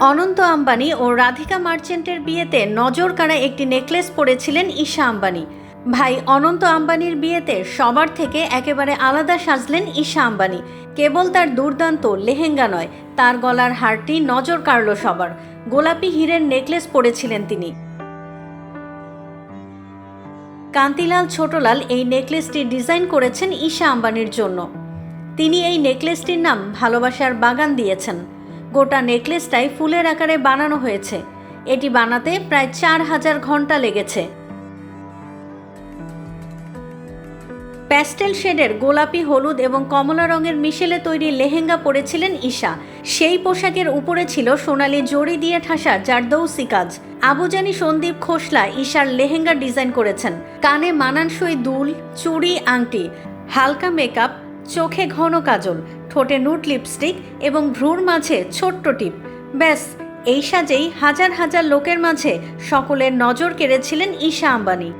অনন্ত আম্বানি ও রাধিকা মার্চেন্টের বিয়েতে নজর কাড়া একটি নেকলেস পরেছিলেন ঈশা আম্বানি। ভাই অনন্ত আম্বানির বিয়েতে সবার থেকে একেবারে আলাদা সাজলেন ঈশা আম্বানি। কেবল তার দুর্দান্ত লেহেঙ্গা নয়, তার গলার হারটি নজর কাড়ল সবার। গোলাপি হীরের নেকলেস পরেছিলেন তিনি। কান্তিলাল ছোটলাল এই নেকলেসটি ডিজাইন করেছেন ঈশা আম্বানির জন্য। তিনি এই নেকলেসটির নাম ভালোবাসার বাগান দিয়েছেন। গোটা নেকলেসটাই ফুলের আকারে বানানো হয়েছে। এটি বানাতে প্রায় চার হাজার ঘণ্টা লেগেছে। প্যাস্টেল শেডের গোলাপি, হলুদ এবং কমলা রঙের মিশেলে তৈরি লেহেঙ্গা পরেছিলেন ঈশা। সেই পোশাকের উপরে ছিল সোনালি জড়ি দিয়ে ঠাসা জারদৌসি কাজ। আবুজানি সন্দীপ খোসলা ঈশার লেহেঙ্গা ডিজাইন করেছেন। কানে মানানসই দুল, চুড়ি, আংটি, হালকা মেকআপ চোখে ঘন কাজল, ঠোঁটে নুট লিপস্টিক এবং ভ্রুর মাঝে ছোট্ট টিপ। ব্যাস, এই সাজেই হাজার হাজার লোকের মাঝে সকলের নজর কেড়েছিলেন ঈশা আম্বানি।